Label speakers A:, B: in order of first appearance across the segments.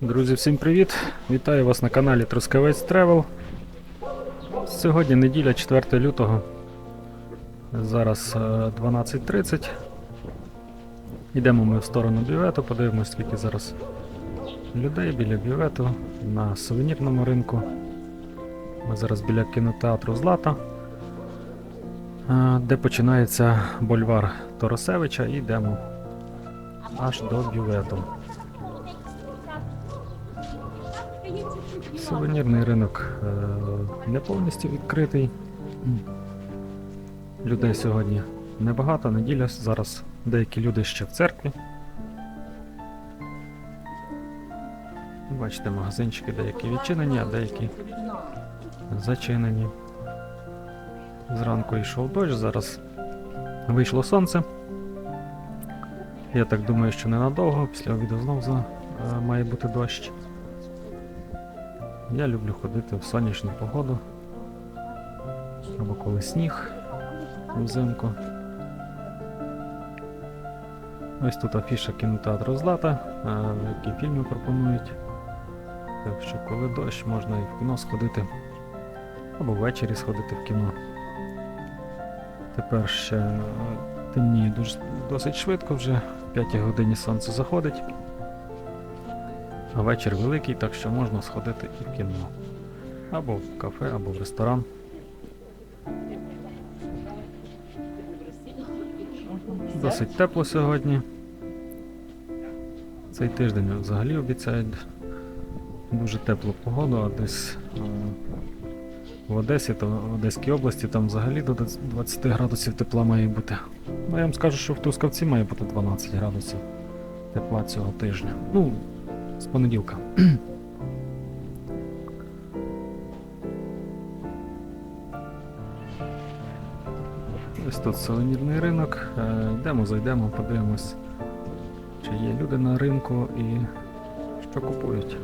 A: Друзі, всім привіт! Вітаю вас на каналі Трускавець Тревел. Сьогодні неділя 4 лютого. Зараз е, 12.30. Йдемо ми в сторону бювету, подивимось, скільки зараз людей біля бювету на сувенірному ринку. Ми зараз біля кінотеатру Злата, е, де починається бульвар Торосевича і йдемо аж до бювету. Сувенірний ринок е, не повністю відкритий. Людей сьогодні небагато, неділя зараз деякі люди ще в церкві. Бачите, магазинчики деякі відчинені, а деякі зачинені. Зранку йшов дощ, зараз вийшло сонце. Я так думаю, що ненадовго, після обіду знов за, е, має бути дощ. Я люблю ходити в сонячну погоду. Або коли сніг взимку. Ось тут афіша кінотеатру Злата, е, які фільми пропонують. Так що коли дощ, можна і в кіно сходити. Або ввечері сходити в кіно. Тепер ще темніє досить швидко, вже в 5 годині сонце заходить. А вечір великий, так що можна сходити і в кіно. Або в кафе, або в ресторан. Досить тепло сьогодні. Цей тиждень взагалі обіцяють дуже теплу погоду, а десь е, в Одесі, то в Одеській області там взагалі до 20 градусів тепла має бути. Ну я вам скажу, що в Трускавці має бути 12 градусів тепла цього тижня. Ну, з понеділка. Ось тут сувенірний ринок. Е, Йдемо, зайдемо, подивимось, чи є люди на ринку і що купують.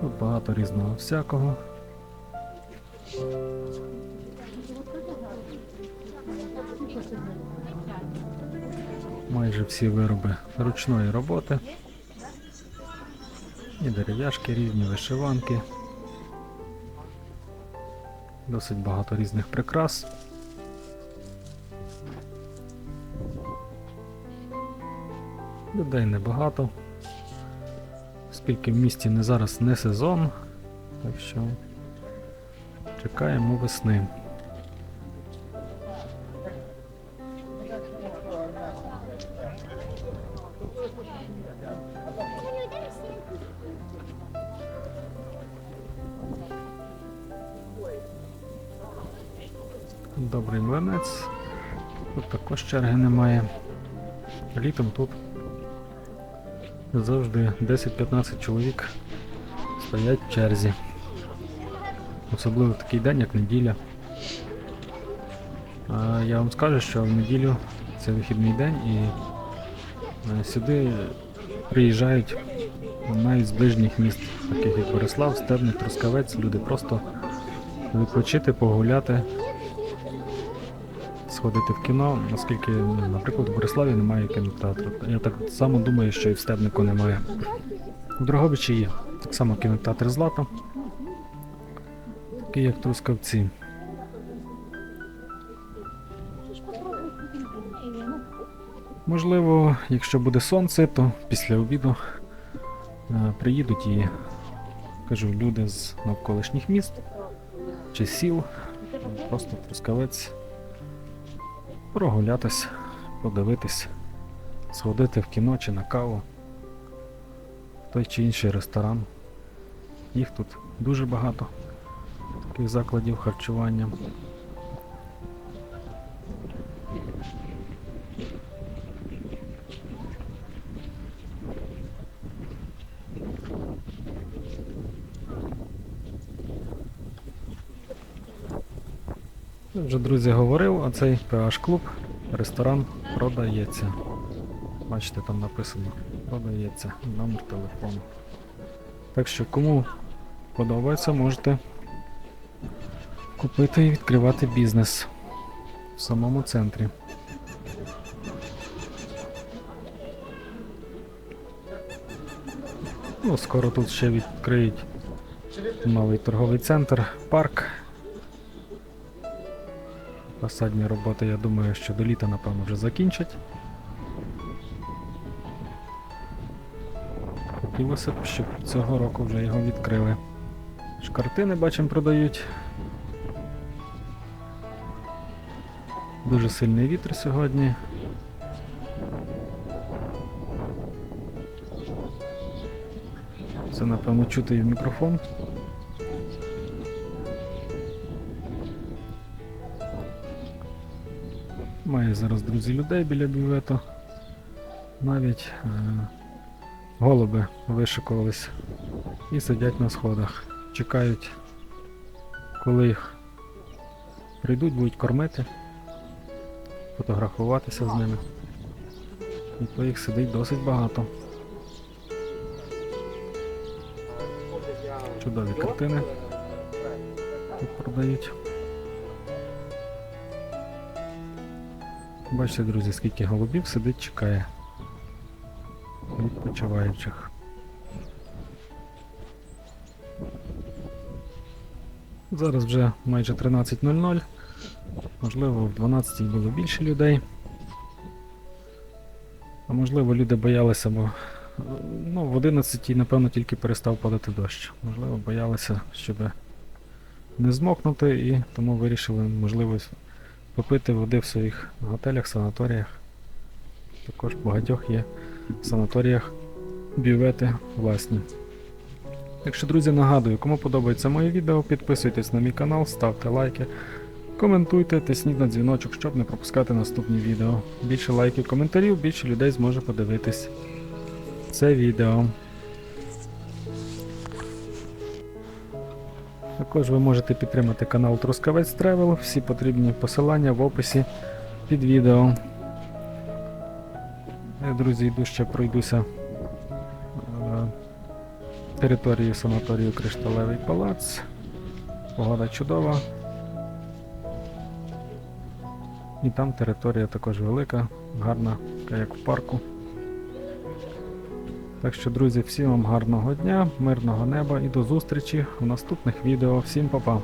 A: Тут багато різного всякого. Майже всі вироби ручної роботи. І дерев'яшки різні, вишиванки. Досить багато різних прикрас. Людей небагато. Оскільки в місті не зараз не сезон, так що чекаємо весни. Добрий млинець. Тут також черги немає. Літом тут завжди 10-15 чоловік стоять в черзі. Особливо в такий день, як неділя. А я вам скажу, що в неділю це вихідний день і е, сюди приїжджають навіть з ближніх міст, таких як Борислав, Стебник, Трускавець, люди просто відпочити, погуляти, сходити в кіно, оскільки, наприклад, в Бориславі немає кінотеатру. Я так само думаю, що і в Стебнику немає. У Дрогобичі є так само кінотеатр Злата, такий як Трускавці. Можливо, якщо буде сонце, то після обіду е, приїдуть і кажу, люди з навколишніх міст чи сіл, просто трускавець, прогулятись, подивитись, сходити в кіно чи на каву, в той чи інший ресторан. Їх тут дуже багато, таких закладів харчування. Вже друзі говорив, а цей PH клуб, ресторан продається. Бачите, там написано продається номер телефону. Так що кому подобається, можете купити і відкривати бізнес в самому центрі. Ну, скоро тут ще відкриють новий торговий центр, парк. Посадні роботи, я думаю, що до літа, напевно, вже закінчать. Хотілося б, щоб цього року вже його відкрили. Ж картини, бачимо, продають. Дуже сильний вітер сьогодні. Це, напевно, чути і в мікрофон. Має зараз, друзі, людей біля бювету. Навіть е, голуби вишикувались і сидять на сходах. Чекають, коли їх прийдуть, будуть кормити, фотографуватися з ними. І то їх сидить досить багато. Чудові картини тут продають. Бачите, друзі, скільки голубів сидить, чекає відпочиваючих. Зараз вже майже 13.00. Можливо, в 12 було більше людей. А можливо, люди боялися, бо ну, в 11 напевно тільки перестав падати дощ. Можливо, боялися, щоб не змокнути і тому вирішили, можливо, попити води в своїх готелях, санаторіях. Також в багатьох є санаторіях бювети власні. Так друзі, нагадую, кому подобається моє відео, підписуйтесь на мій канал, ставте лайки, коментуйте, тисніть на дзвіночок, щоб не пропускати наступні відео. Більше лайків, коментарів, більше людей зможе подивитись це відео. Також ви можете підтримати канал Трускавець Тревел, всі потрібні посилання в описі під відео. Я, друзі, йду ще пройдуся е, територією санаторію Кришталевий палац. Погода чудова. І там територія також велика, гарна, така як в парку. Так що, друзі, всім вам гарного дня, мирного неба і до зустрічі в наступних відео. Всім па-па!